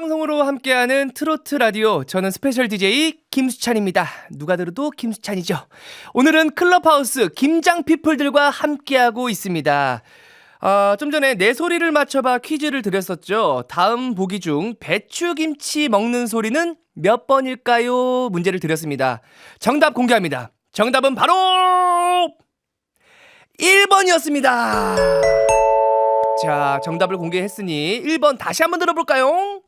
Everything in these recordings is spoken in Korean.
생방송으로 함께하는 트로트 라디오. 저는 스페셜 DJ 김수찬입니다. 누가 들어도 김수찬이죠. 오늘은 클럽하우스 김장피플들과 함께하고 있습니다. 아, 좀 전에 내 소리를 맞춰봐 퀴즈를 드렸었죠. 다음 보기 중 배추김치 먹는 소리는 몇 번일까요? 문제를 드렸습니다. 정답 공개합니다. 정답은 바로 1번이었습니다. 자, 정답을 공개했으니 1번 다시 한번 들어볼까요?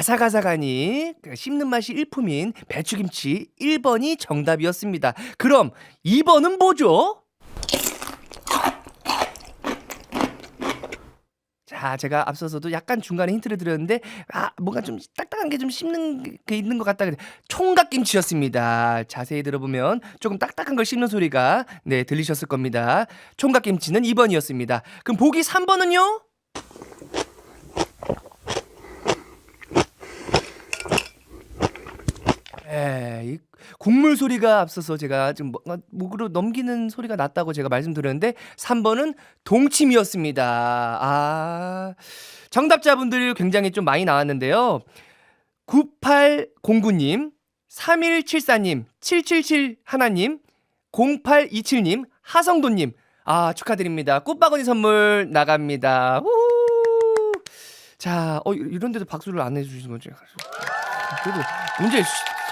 아삭아삭하니 그 씹는 맛이 일품인 배추김치 1번이 정답이었습니다. 그럼 2번은 뭐죠? 자, 제가 앞서서도 약간 중간에 힌트를 드렸는데 아, 뭔가 좀 딱딱한 게 좀 씹는 게 있는 것 같다. 총각김치였습니다. 자세히 들어보면 조금 딱딱한 걸 씹는 소리가 네, 들리셨을 겁니다. 총각김치는 2번이었습니다. 그럼 보기 3번은요? 에, 이 국물 소리가 앞서서 제가 좀 뭔가 목으로 넘기는 소리가 났다고 제가 말씀드렸는데 3번은 동침이었습니다. 아. 정답자분들이 굉장히 좀 많이 나왔는데요. 9809님, 3174님, 777 하나님, 0827님, 하성도님. 아, 축하드립니다. 꽃바구니 선물 나갑니다. 후! 자, 어, 이런 데도 박수를 안 해주시는 거죠? 그래도 문제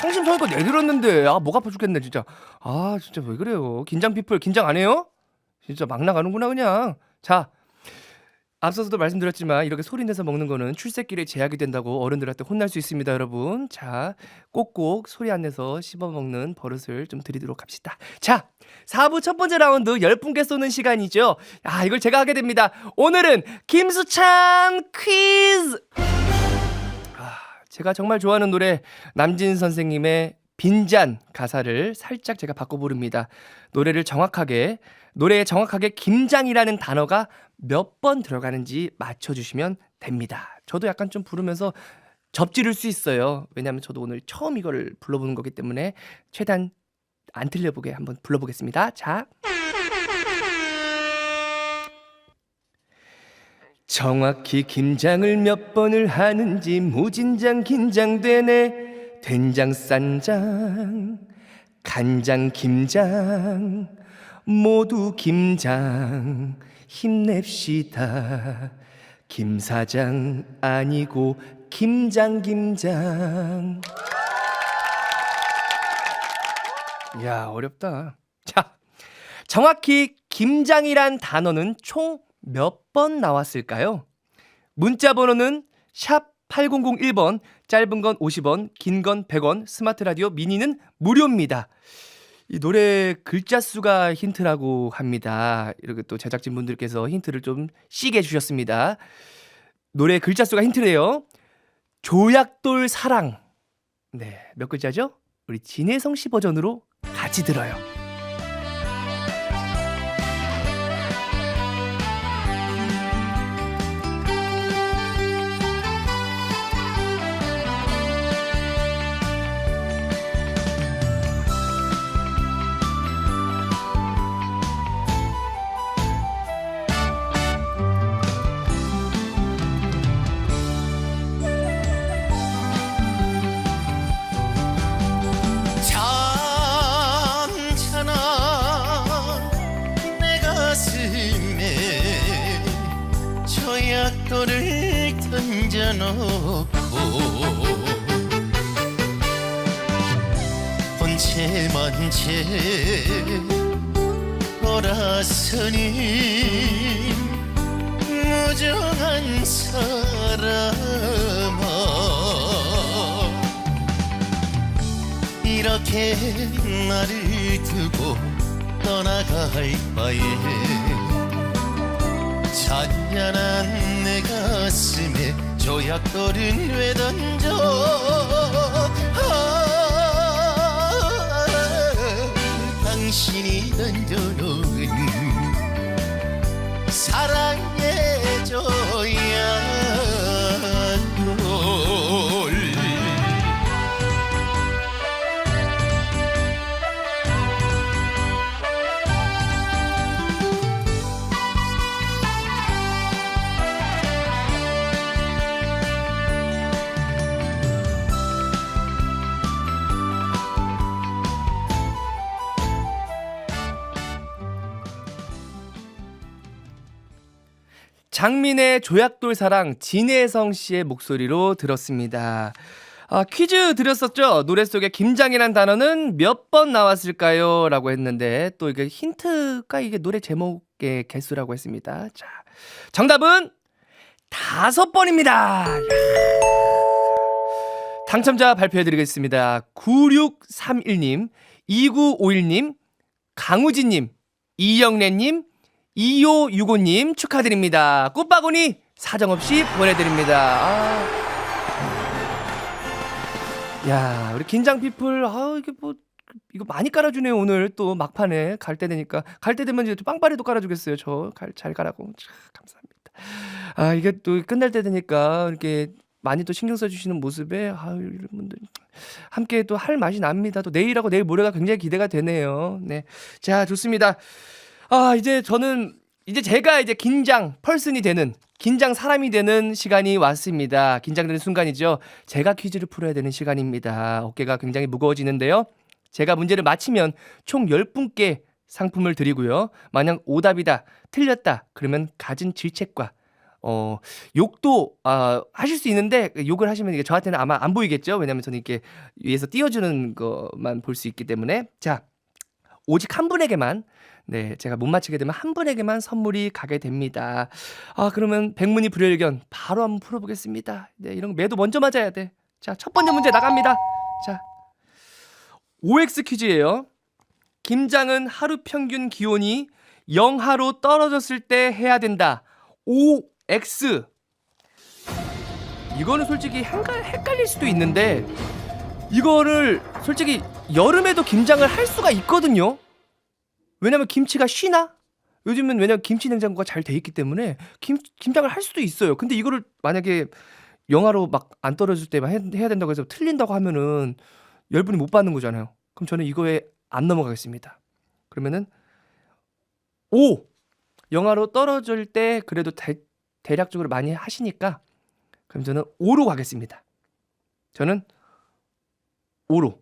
성심성의껏 내들었는데 아 목 아파 죽겠네 진짜. 아 진짜 왜 그래요? 긴장 피플 긴장 안 해요? 진짜 막 나가는구나 그냥. 자 앞서서도 말씀드렸지만 이렇게 소리 내서 먹는 거는 출세길에 제약이 된다고 어른들한테 혼날 수 있습니다 여러분. 자 꼭꼭 소리 안 내서 씹어 먹는 버릇을 좀 들이도록 합시다. 자 4부 첫 번째 라운드 10분께 쏘는 시간이죠. 아 이걸 제가 하게 됩니다. 오늘은 김수찬 퀴즈 제가 정말 좋아하는 노래 남진 선생님의 빈잔 가사를 살짝 제가 바꿔 부릅니다. 노래를 정확하게 노래에 정확하게 김장이라는 단어가 몇 번 들어가는지 맞춰 주시면 됩니다. 저도 약간 좀 부르면서 접지를 수 있어요. 왜냐하면 저도 오늘 처음 이거를 불러보는 거기 때문에 최대한 안 틀려보게 한번 불러보겠습니다. 자. 정확히 김장을 몇 번을 하는지 무진장 긴장되네. 된장 싼장 간장 김장 모두 김장 힘냅시다. 김사장 아니고 김장 김장. 야 어렵다. 자 정확히 김장이란 단어는 총 몇 번 나왔을까요? 문자 번호는 샵 8001번, 짧은 건 50원, 긴 건 100원, 스마트 라디오 미니는 무료입니다. 이 노래 글자 수가 힌트라고 합니다. 이렇게 또 제작진 분들께서 힌트를 좀 씨게 주셨습니다. 노래 글자 수가 힌트래요. 조약돌 사랑. 네, 몇 글자죠? 우리 진혜성 씨 버전으로 같이 들어요. 본체만 채 돌아서니 무정한 사람아. 이렇게 나를 두고 떠나갈 바에 잔잔한 내 가슴에 조약돌은 왜 던져. 아, 당신이 던져놓은 사랑의 조약 장민의 조약돌 사랑 진혜성 씨의 목소리로 들었습니다. 아, 퀴즈 드렸었죠? 노래 속에 김장이란 단어는 몇 번 나왔을까요? 라고 했는데 또 이게 힌트가 이게 노래 제목의 개수라고 했습니다. 자, 정답은 다섯 번입니다. 당첨자 발표해드리겠습니다. 9631님, 2951님, 강우진님, 이영래님, 2565님 축하드립니다. 꽃바구니 사정없이 보내드립니다. 아. 야, 우리 긴장 피플, 아, 이게 뭐, 이거 많이 깔아주네요, 오늘 또 막판에 갈 때 되니까. 갈 때 되면 이제 또 빵빠레도 깔아주겠어요, 저. 갈, 잘 가라고. 참, 감사합니다. 아, 이게 또 끝날 때 되니까 이렇게 많이 또 신경 써주시는 모습에, 아 이런 분들. 함께 또 할 맛이 납니다. 또 내일하고 내일 모레가 굉장히 기대가 되네요. 네. 자, 좋습니다. 아, 이제 저는 이제 제가 이제 긴장 펄슨이 되는 긴장 사람이 되는 시간이 왔습니다. 긴장되는 순간이죠. 제가 퀴즈를 풀어야 되는 시간입니다. 어깨가 굉장히 무거워지는데요. 제가 문제를 맞히면 총 10분께 상품을 드리고요. 만약 오답이다, 틀렸다, 그러면 가진 질책과 어, 욕도 아, 하실 수 있는데 욕을 하시면 이게 저한테는 아마 안 보이겠죠. 왜냐면 저는 이렇게 위에서 띄워주는 것만 볼 수 있기 때문에 자 오직 한 분에게만 네 제가 못 맞히게 되면 한 분에게만 선물이 가게 됩니다. 아 그러면 백문이 불여일견 바로 한번 풀어보겠습니다. 네 이런 거 매도 먼저 맞아야 돼. 자 첫 번째 문제 나갑니다. 자 OX 퀴즈예요. 김장은 하루 평균 기온이 영하로 떨어졌을 때 해야 된다. OX. 이거는 솔직히 헷갈, 헷갈릴 수도 있는데 이거를 솔직히 여름에도 김장을 할 수가 있거든요. 왜냐면 김치가 쉬나? 요즘은 왜냐면 김치 냉장고가 잘 돼 있기 때문에 김, 김장을 할 수도 있어요. 근데 이거를 만약에 영하로 막 안 떨어질 때만 해, 해야 된다고 해서 틀린다고 하면은 열분이 못 받는 거잖아요. 그럼 저는 이거에 안 넘어가겠습니다. 그러면은 오 영하로 떨어질 때 그래도 대, 대략적으로 많이 하시니까 그럼 저는 5로 가겠습니다. 저는 5로.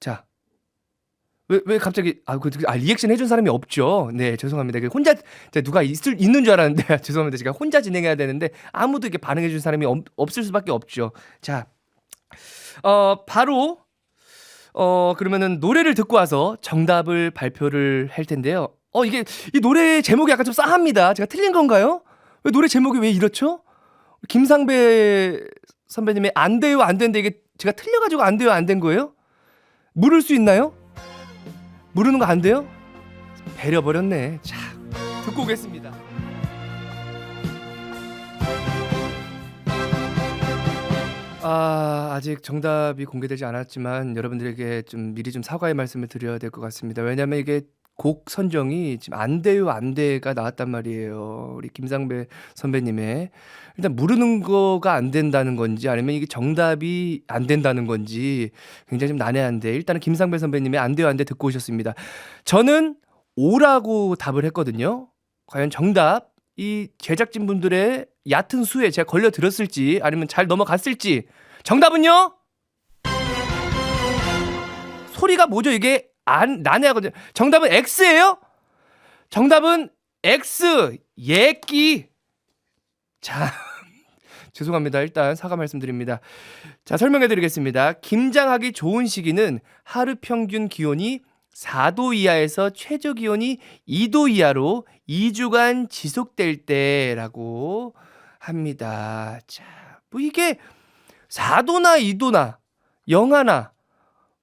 자. 왜, 왜 갑자기, 아, 그, 아, 리액션 해준 사람이 없죠. 네, 죄송합니다. 그 혼자, 누가 있을, 있는 줄 알았는데, 죄송합니다. 제가 혼자 진행해야 되는데, 아무도 이렇게 반응해준 사람이 없, 없을 수밖에 없죠. 자, 어, 바로, 어, 그러면은 노래를 듣고 와서 정답을 발표를 할 텐데요. 어, 이게, 이 노래 제목이 약간 좀 싸합니다. 제가 틀린 건가요? 왜 노래 제목이 왜 이렇죠? 김상배 선배님의 안 돼요, 안 되는데 이게 제가 틀려가지고 안 돼요, 안 된 거예요? 물을 수 있나요? 물르는 거 안 돼요? 배려버렸네. 자, 듣고 오겠습니다. 아, 아직 정답이 공개되지 않았지만 여러분들에게 좀 미리 좀 사과의 말씀을 드려야 될 것 같습니다. 왜냐면 이게 곡 선정이 지금 안 돼요, 안 돼가 나왔단 말이에요. 우리 김상배 선배님의. 일단 모르는 거가 안 된다는 건지 아니면 이게 정답이 안 된다는 건지 굉장히 좀 난해한데 일단은 김상배 선배님의 안 돼요, 안 돼 듣고 오셨습니다. 저는 오라고 답을 했거든요. 과연 정답 이 제작진 분들의 얕은 수에 제가 걸려 들었을지 아니면 잘 넘어갔을지 정답은요? 소리가 뭐죠 이게 안 난해하거든요. 정답은 X예요? 정답은 X 예끼. 자 죄송합니다. 일단 사과 말씀드립니다. 자 설명해 드리겠습니다. 김장하기 좋은 시기는 하루 평균 기온이 4도 이하에서 최저 기온이 2도 이하로 2주간 지속될 때라고 합니다. 자, 뭐 이게 4도나 2도나 영하나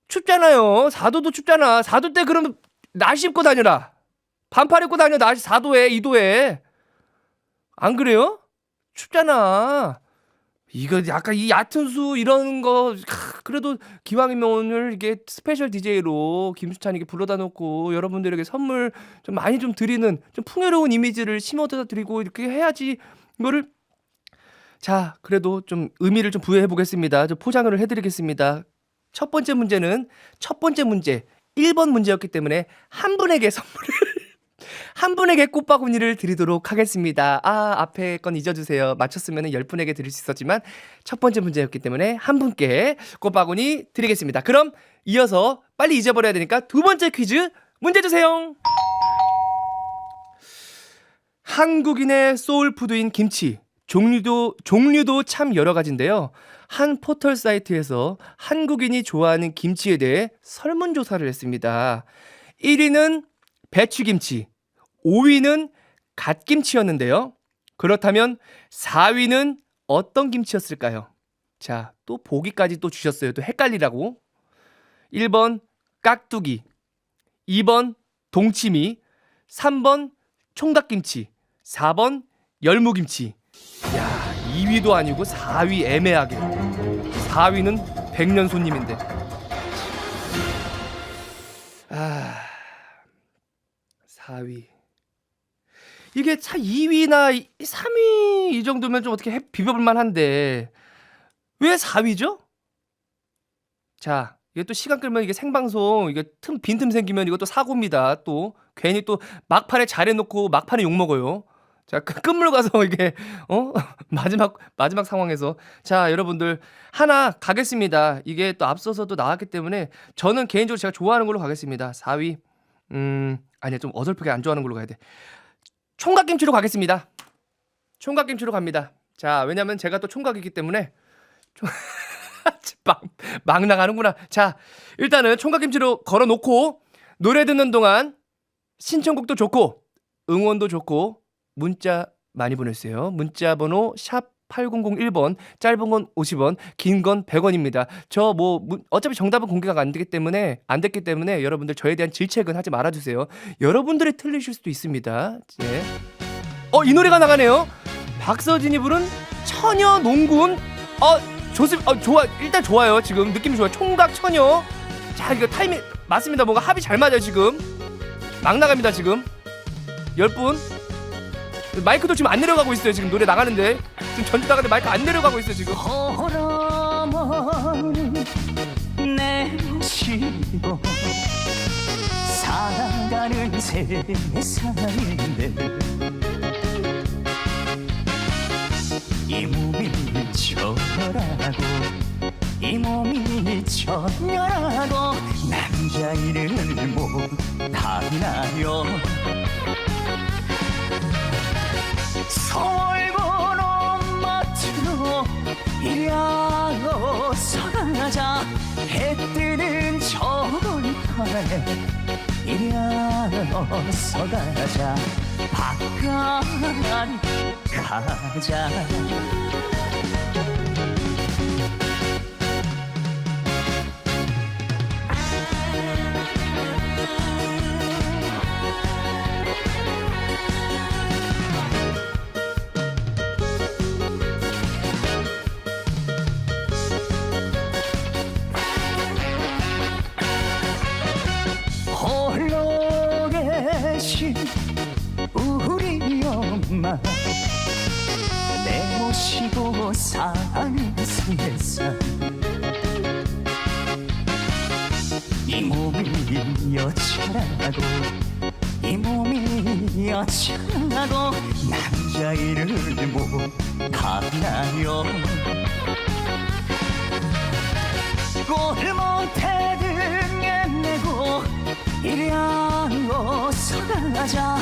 춥잖아요. 4도도 춥잖아. 4도 때 그러면 나시 입고 다녀라. 반팔 입고 다녀. 나시 4도에 2도에. 안 그래요? 춥잖아. 이거 약간 이 얕은 수 이런 거 크, 그래도 기왕이면 오늘 이게 스페셜 DJ로 김수찬에게 불러다 놓고 여러분들에게 선물 좀 많이 좀 드리는 좀 풍요로운 이미지를 심어다 드리고 이렇게 해야지 이거를 자 그래도 좀 의미를 좀 부여해 보겠습니다. 좀 포장을 해드리겠습니다. 첫 번째 문제는 첫 번째 문제 1번 문제였기 때문에 한 분에게 선물을 한 분에게 꽃바구니를 드리도록 하겠습니다. 아, 앞에 건 잊어주세요. 맞췄으면 10분에게 드릴 수 있었지만 첫 번째 문제였기 때문에 한 분께 꽃바구니 드리겠습니다. 그럼 이어서 빨리 잊어버려야 되니까 두 번째 퀴즈 문제 주세요. 하, 한국인의 소울푸드인 김치. 종류도, 종류도 참 여러 가지인데요. 한 포털 사이트에서 한국인이 좋아하는 김치에 대해 설문 조사를 했습니다. 1위는 배추김치, 5위는 갓김치였는데요. 그렇다면 4위는 어떤 김치였을까요? 자, 또 보기까지 또 주셨어요. 또 헷갈리라고. 1번 깍두기, 2번 동치미, 3번 총각김치, 4번 열무김치. 야, 2위도 아니고 4위 애매하게. 4위는 백년 손님인데. 아, 4위. 이게 차 2위나 3위 이 정도면 좀 어떻게 해- 비벼볼 만한데 왜 4위죠? 자, 이게 또 시간 끌면 이게 생방송 이게 틈 빈틈 생기면 이것도 사고입니다. 또 괜히 또 막판에 잘해놓고 막판에 욕 먹어요. 자, 그 끝물 가서 이게 어 마지막 마지막 상황에서 자 여러분들 하나 가겠습니다. 이게 또 앞서서도 나왔기 때문에 저는 개인적으로 제가 좋아하는 걸로 가겠습니다. 4위 음 아니야 좀 어설프게 안 좋아하는 걸로 가야 돼. 총각김치로 가겠습니다. 총각김치로 갑니다. 자 왜냐면 제가 또 총각이기 때문에 총... 막, 막 나가는구나. 자 일단은 총각김치로 걸어놓고 노래 듣는 동안 신청곡도 좋고 응원도 좋고 문자 많이 보내주세요. 문자 번호 샵 8001번 짧은 건 50원 긴 건 100원입니다. 저 뭐 어차피 정답은 공개가 안 되기 때문에 안 됐기 때문에 여러분들 저에 대한 질책은 하지 말아 주세요. 여러분들이 틀리실 수도 있습니다. 예. 어이 노래가 나가네요. 박서진이 부른 처녀 농군 어 좋습 어 좋아 일단 좋아요. 지금 느낌이 좋아요. 총각 처녀 자 이거 타이밍 맞습니다. 뭔가 합이 잘 맞아요 지금 막 나갑니다 지금 10분 마이크도 지금 안 내려가고 있어요. 지금 노래 나가는데 지금 전주 나가는데 마이크 안 내려가고 있어요. 지금. 살아가는 세상인데 이 몸이 저라고 이 몸이 저라고 남자 이름을 못하나요 저번판에 일하고 서가자. 바깥 가자 여차라고 남자 이름을 못하나요 골목 대등에 내고 일하고 서가자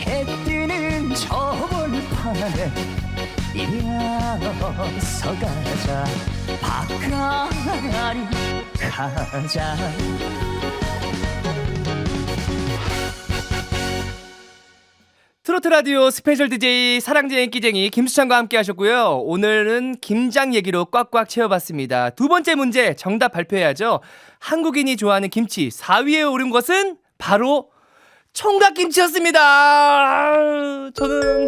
해 뜨는 저번판에 일하고 서가자. 바깥 가자 트로트 라디오 스페셜 DJ 사랑쟁이 끼쟁이 김수찬과 함께 하셨고요. 오늘은 김장 얘기로 꽉꽉 채워봤습니다. 두 번째 문제 정답 발표해야죠. 한국인이 좋아하는 김치 4위에 오른 것은 바로 총각김치였습니다. 저는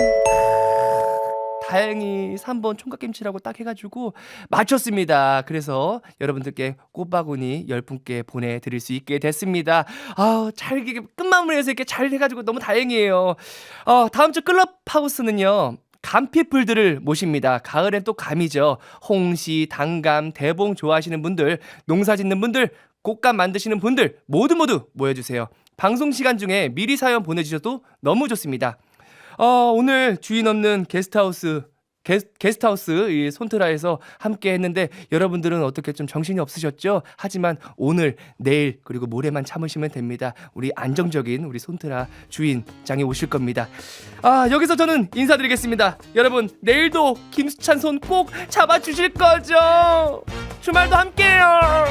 다행히 3번 총각김치라고 딱 해가지고 맞췄습니다. 그래서 여러분들께 꽃바구니 10분께 보내드릴 수 있게 됐습니다. 아우, 잘, 끝마무리해서 이렇게 잘 해가지고 너무 다행이에요. 어, 다음 주 클럽하우스는요. 감피풀들을 모십니다. 가을엔 또 감이죠. 홍시, 당감, 대봉 좋아하시는 분들, 농사 짓는 분들, 꽃감 만드시는 분들 모두 모두 모여주세요. 방송 시간 중에 미리 사연 보내주셔도 너무 좋습니다. 어, 오늘 주인 없는 게스트하우스 게, 게스 트하우스 이 손트라에서 함께 했는데 여러분들은 어떻게 좀 정신이 없으셨죠? 하지만 오늘, 내일 그리고 모레만 참으시면 됩니다. 우리 안정적인 우리 손트라 주인장이 오실 겁니다. 아, 여기서 저는 인사드리겠습니다. 여러분, 내일도 김수찬 손 꼭 잡아 주실 거죠? 주말도 함께해요.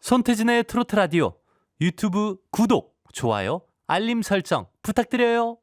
손태진의 트로트 라디오 유튜브 구독, 좋아요, 알림 설정 부탁드려요.